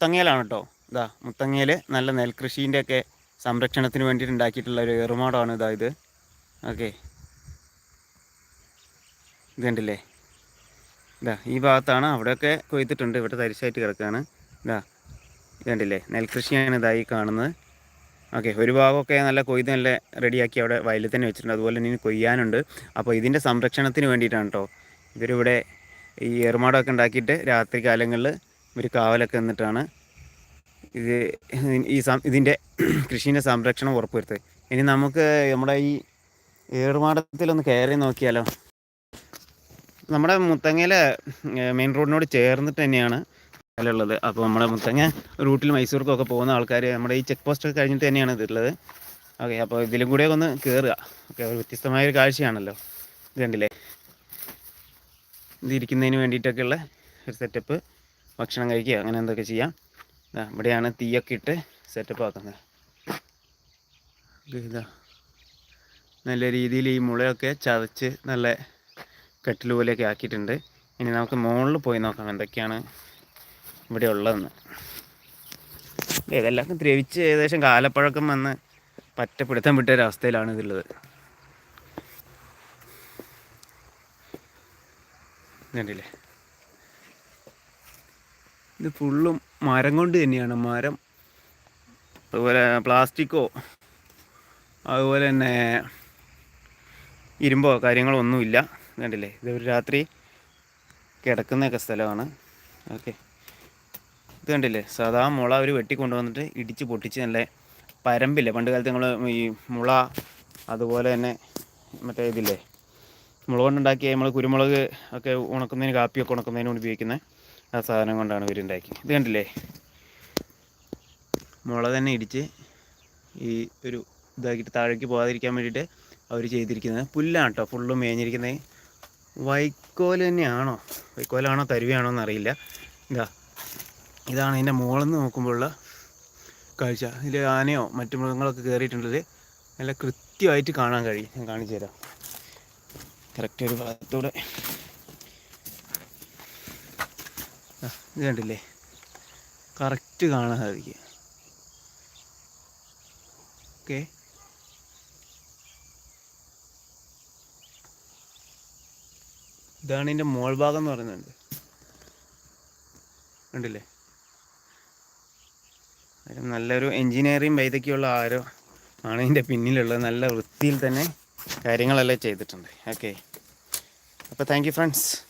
മുത്തങ്ങയിലാണ് കേട്ടോ. ഇതാ മുത്തങ്ങയിൽ നല്ല നെൽകൃഷീന്റെ ഒക്കെ സംരക്ഷണത്തിന് വേണ്ടിയിട്ട് ഉണ്ടാക്കിയിട്ടുള്ള ഒരു ഏറുമാടമാണ് ഇതാ ഇത്. ഓക്കെ. ഇത് കണ്ടില്ലേ? ഇതാ ഈ ഭാഗത്താണ് അവിടെയൊക്കെ കൊയ്ത്തിട്ടുണ്ട്. ഇവിടെ തരിശായിട്ട് കിടക്കുകയാണ് ഇതാ ഇത് കണ്ടില്ലേ? നെൽകൃഷിയാണ് ഇതായി കാണുന്നത്. ഓക്കെ ഒരു ഭാഗമൊക്കെ നല്ല കൊയ്ത്ത് നല്ല റെഡിയാക്കി അവിടെ വയലിൽ തന്നെ വെച്ചിട്ടുണ്ട്. അതുപോലെ തന്നെ ഇനി കൊയ്യാനുണ്ട്. അപ്പോൾ ഇതിന്റെ സംരക്ഷണത്തിന് വേണ്ടിയിട്ടാണ് കേട്ടോ. ഇവരിവിടെ ഈ ഏറുമാടമൊക്കെ ഉണ്ടാക്കിയിട്ട് രാത്രി കാലങ്ങളിൽ ഇവർ കാവലൊക്കെ നിന്നിട്ടാണ് ഇത് ഈ ഇതിന്റെ കൃഷീന്റെ സംരക്ഷണം ഉറപ്പുവരുത്തുക. ഇനി നമുക്ക് നമ്മുടെ ഈ ഏറുമാടത്തിലൊന്ന് കയറി നോക്കിയാലോ. നമ്മുടെ മുത്തങ്ങയിൽ മെയിൻ റോഡിനോട് ചേർന്നിട്ട് തന്നെയാണ് ഉള്ളത് അപ്പോൾ നമ്മുടെ മുത്തങ്ങ റൂട്ടിൽ മൈസൂർക്കൊക്കെ പോകുന്ന ആൾക്കാർ നമ്മുടെ ഈ ചെക്ക് പോസ്റ്റൊക്കെ കഴിഞ്ഞിട്ട് തന്നെയാണ് ഇതുള്ളത് ഓക്കെ അപ്പോൾ ഇതിലും കൂടെ ഒന്ന് കയറുക ഓക്കെ ഒരു വ്യത്യസ്തമായ ഒരു കാഴ്ചയാണല്ലോ. ഇത് കണ്ടില്ലേ? ഇത് ഇരിക്കുന്നതിന് വേണ്ടിയിട്ടൊക്കെയുള്ള ഒരു സെറ്റപ്പ്. ഭക്ഷണം കഴിക്കുക അങ്ങനെ എന്തൊക്കെ ചെയ്യാം. ഇവിടെയാണ് തീയൊക്കെ ഇട്ട് സെറ്റപ്പ് ആക്കുന്നത്. ഇതാ. നല്ല രീതിയിൽ ഈ മുളയൊക്കെ ചതച്ച് നല്ല കെട്ടിൽ പോലെയൊക്കെ ആക്കിയിട്ടുണ്ട്. ഇനി നമുക്ക് മുകളിൽ പോയി നോക്കാം എന്തൊക്കെയാണ് ഇവിടെ ഉള്ളതെന്ന്. ഇതെല്ലാം ദ്രവിച്ച് ഏകദേശം കാലപ്പഴക്കം വന്ന് പറ്റ പിടുത്തം വിട്ട ഒരവസ്ഥയിലാണ് ഇതുള്ളത് കണ്ടില്ലേ? ഇത് ഫുള്ളും മരം കൊണ്ട് തന്നെയാണ്. മരം അതുപോലെ പ്ലാസ്റ്റിക്കോ അതുപോലെ തന്നെ ഇരുമ്പോ കാര്യങ്ങളോ ഒന്നുമില്ല കണ്ടില്ലേ? ഇത് ഒരു രാത്രി കിടക്കുന്നൊക്കെ സ്ഥലമാണ്. ഓക്കെ. ഇത് കണ്ടില്ലേ? സാധാ മുള അവർ വെട്ടിക്കൊണ്ടുവന്നിട്ട് ഇടിച്ച് പൊട്ടിച്ച് നല്ല പരമ്പില്ലേ? പണ്ട് കാലത്ത് നമ്മൾ ഈ മുള അതുപോലെ തന്നെ മറ്റേ ഇതില്ലേ? മുളക് കൊണ്ടുണ്ടാക്കിയ നമ്മൾ കുരുമുളക് ഒക്കെ ഉണക്കുന്നതിന് കാപ്പിയൊക്കെ ഉണക്കുന്നതിന് ഉപയോഗിക്കുന്നത് ഉപയോഗിക്കുന്ന ആ സാധനം കൊണ്ടാണ് ഇവർ ഉണ്ടാക്കി ഇത് കണ്ടില്ലേ? മുള തന്നെ ഇടിച്ച് ഈ ഒരു ഇതാക്കിയിട്ട് താഴേക്ക് പോകാതിരിക്കാൻ വേണ്ടിയിട്ട് അവർ ചെയ്തിരിക്കുന്നത്. പുല്ലാണ് കേട്ടോ ഫുള്ള് മേഞ്ഞിരിക്കുന്നത്. വൈക്കോൽ തന്നെയാണോ? വൈക്കോലാണോ തരുവയാണോ എന്നറിയില്ല. ഇതാ ഇതാണ് ഇതിന്റെ മുകളിൽ നിന്ന് നോക്കുമ്പോഴുള്ള കാഴ്ച. ഇതിൽ ആനയോ മറ്റു മൃഗങ്ങളൊക്കെ കയറിയിട്ടുള്ളത് നല്ല കൃത്യമായിട്ട് കാണാൻ കഴിയും. ഞാൻ കാണിച്ചു തരാം കറക്റ്റ് ഒരു ഭാഗത്തൂടെ ആ, ഇത് കണ്ടില്ലേ? കറക്റ്റ് കാണാൻ സാധിക്കും ഓക്കെ. ഇതാണ് ഇതിന്റെ മോൾ ഭാഗം എന്ന് പറയുന്നുണ്ട്. കണ്ടില്ലേ? നല്ലൊരു എൻജിനീയറിങ് വൈദഗ്ധ്യമുള്ള ആരോ ആണ് ഇതിന്റെ പിന്നിലുള്ളത്. നല്ല വൃത്തിയിൽ തന്നെ കാര്യങ്ങളെല്ലാം ചെയ്തിട്ടുണ്ട്. ഓക്കെ. അപ്പോൾ താങ്ക് യു ഫ്രണ്ട്സ്